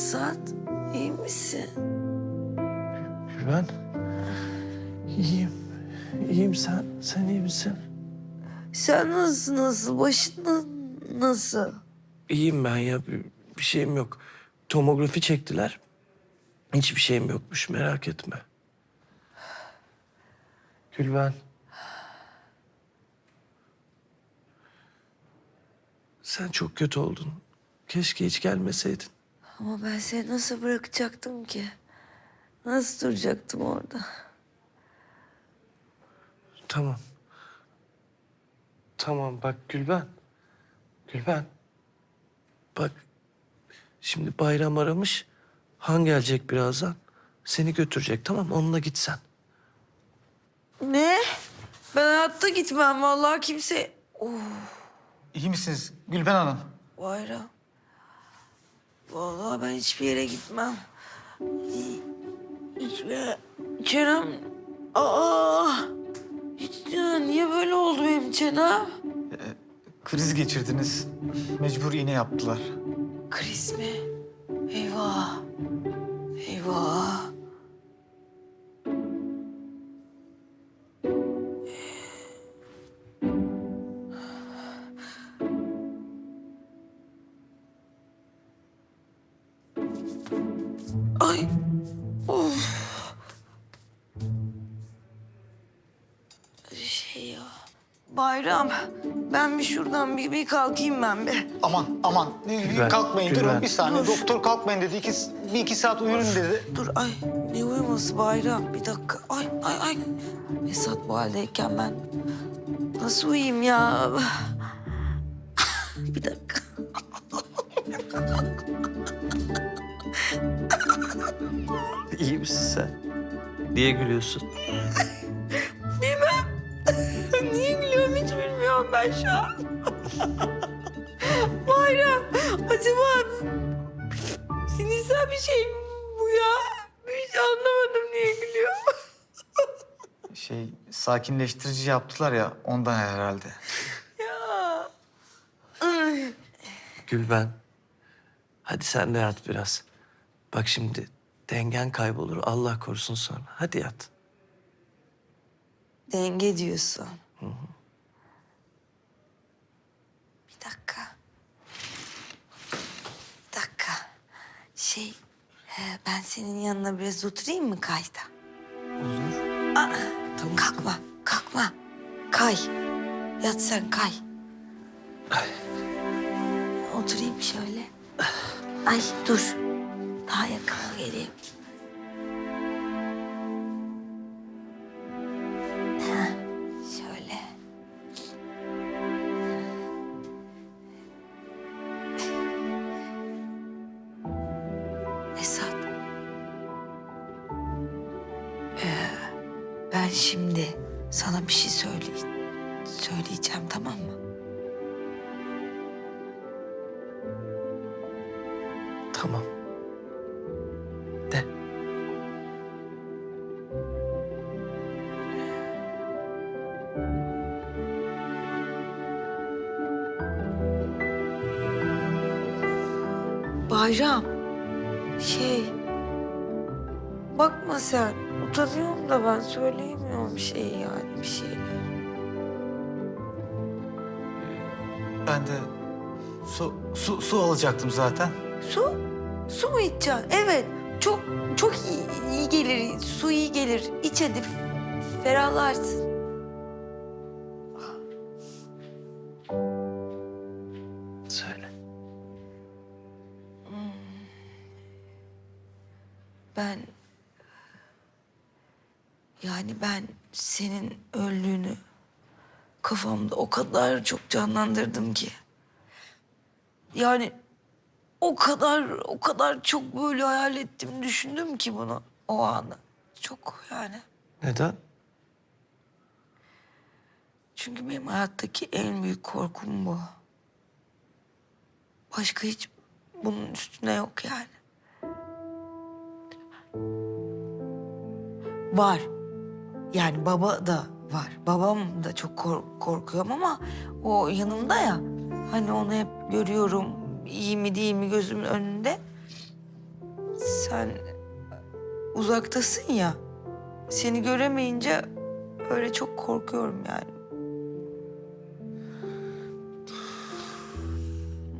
Esat, iyi misin? Ben iyiyim. İyiyim sen. Sen iyi misin? Sen nasıl, nasıl? Başın na- nasıl? İyiyim ben ya. Bir, bir şeyim yok. Tomografi çektiler. Hiçbir şeyim yokmuş merak etme. Gülben. Sen çok kötü oldun. Keşke hiç gelmeseydin. Ama ben seni nasıl bırakacaktım ki? Nasıl duracaktım orada? Tamam. Tamam bak Gülben. Gülben. Bak şimdi bayram aramış. Han gelecek birazdan. Seni götürecek tamam mı? Onunla git sen. Ne? Ben hayatta gitmem vallahi kimse... Oh, İyi misiniz Gülben Hanım? bayram. Vallahi ben hiçbir yere gitmem. Hi- Hiçbir yere... Çenem... Aa! Hiç, ya niye böyle oldu benim çenem? Kriz geçirdiniz. Mecbur iğne yaptılar. Kriz mi? Eyvah. Eyvah. Bayram. Ben bir şuradan bir, bir kalkayım ben bir. Aman aman Gülben, kalkmayın Gülben. durun bir saniye. Dur. Doktor kalkmayın dedi. İki, bir iki saat uyurun dedi. Dur ay ne uyuması bayram bir dakika. Ay ay ay. Esat bu haldeyken ben nasıl uyuyayım ya? bir dakika. İyi misin sen? Niye gülüyorsun? Ben şu an. bayram acaba sinirsel bir şey mi bu ya? Hiç anlamadım niye gülüyor. Şey sakinleştirici yaptılar ya ondan herhalde. ya. Ay. Gülben. Hadi sen de yat biraz. Bak şimdi dengen kaybolur. Allah korusun sonra. Hadi yat. Denge diyorsun. Bir dakika. Bir dakika. Şey, e, ben senin yanına biraz oturayım mı kayda? Olur. Aa, Tamam. kalkma, kalkma. Kay. Yat sen kay. Oturayım şöyle. Ay dur. Daha yakına geleyim. Ben şimdi sana bir şey söyle söyleyeceğim tamam mı? Tamam. De. Bayram. Şey. Bakma sen. Utanıyorum da ben söyleyemiyorum bir şey yani bir şeyler. Ben de su, su, su alacaktım zaten. Su? Su mu içeceksin? Evet. Çok çok iyi, iyi gelir. Su iyi gelir. İç hadi. Ferahlarsın. Söyle. Ben... Yani ben senin öldüğünü kafamda o kadar çok canlandırdım ki. Yani o kadar, o kadar çok böyle hayal ettim, düşündüm ki bunu o anı. Çok yani. Neden? Çünkü benim hayattaki en büyük korkum bu. Başka hiç bunun üstüne yok yani. Var. Yani baba da var. Babam da çok kork- korkuyorum ama o yanımda ya. Hani onu hep görüyorum. iyi mi değil mi gözümün önünde. sen uzaktasın ya. Seni göremeyince öyle çok korkuyorum yani.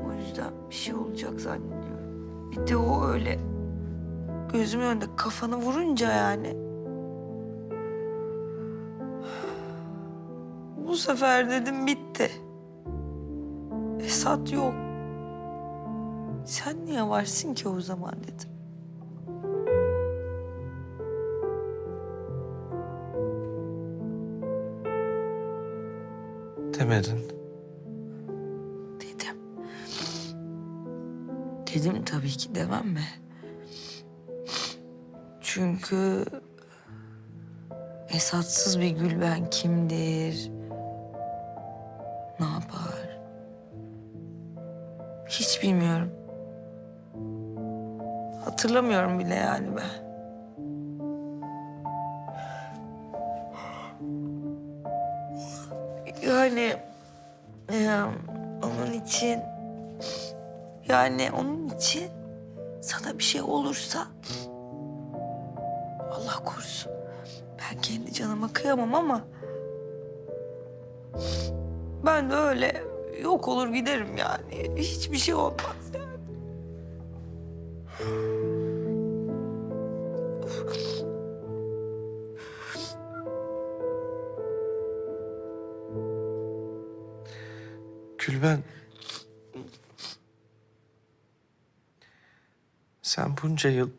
O yüzden bir şey olacak zannediyorum. Bir de o öyle gözümün önünde kafanı vurunca yani. Sefer dedim bitti. Esat yok. Sen niye varsın ki o zaman dedim. Demedin. Dedim. Dedim tabii ki demem mi? Çünkü Esatsız bir Gülben kimdir? Ne yapar? Hiç bilmiyorum. Hatırlamıyorum bile yani ben. Yani e, onun için yani onun için sana bir şey olursa Allah korusun. Ben kendi canıma kıyamam ama ben de öyle yok olur giderim yani. Hiçbir şey olmaz yani. Gülben. Sen bunca yıl...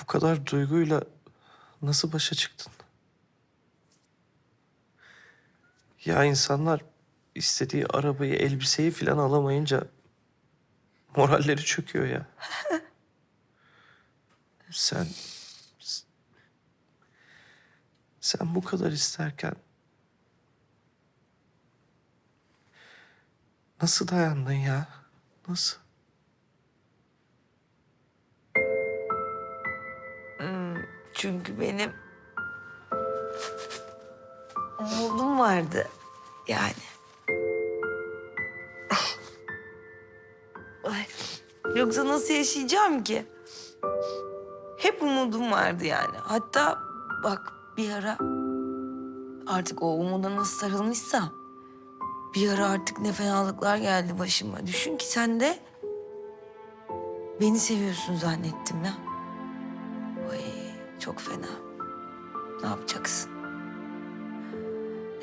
Bu kadar duyguyla nasıl başa çıktın? Ya insanlar istediği arabayı, elbiseyi falan alamayınca moralleri çöküyor ya. Sen sen bu kadar isterken nasıl dayandın ya? Nasıl? Çünkü benim umudum vardı yani. Ay, yoksa nasıl yaşayacağım ki? Hep umudum vardı yani. Hatta bak bir ara artık o umuda nasıl sarılmışsam bir ara artık ne fenalıklar geldi başıma. Düşün ki sen de beni seviyorsun zannettim ya. Çok fena. Ne yapacaksın?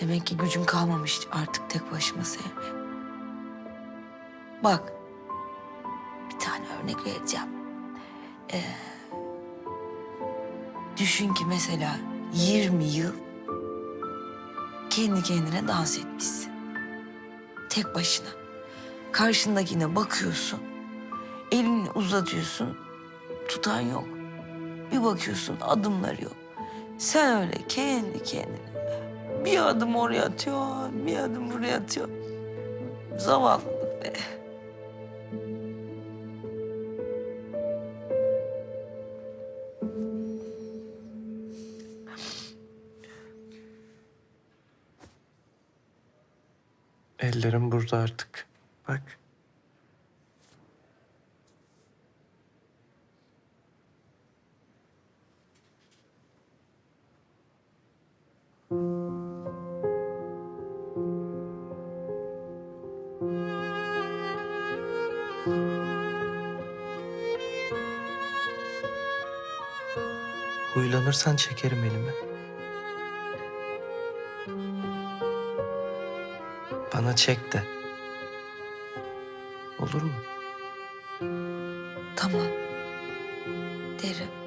Demek ki gücün kalmamış artık tek başıma sevmeye. Bak, bir tane örnek vereceğim. Ee, düşün ki mesela 20 yıl kendi kendine dans etmişsin. Tek başına. Karşındakine bakıyorsun, elini uzatıyorsun, tutan yok. Bir bakıyorsun adımları yok. Sen öyle kendi kendine bir adım oraya atıyorsun, bir adım buraya atıyorsun. Zavallılık be. Ellerim burada artık. Bak. Huylanırsan çekerim elimi. Bana çek de. Olur mu? Tamam. Derim.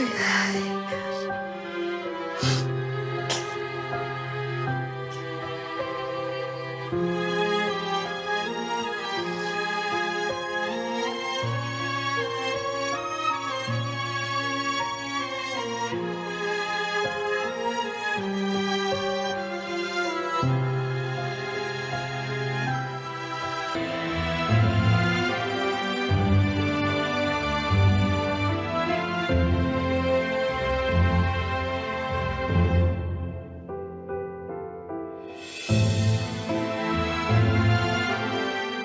Ay, ay.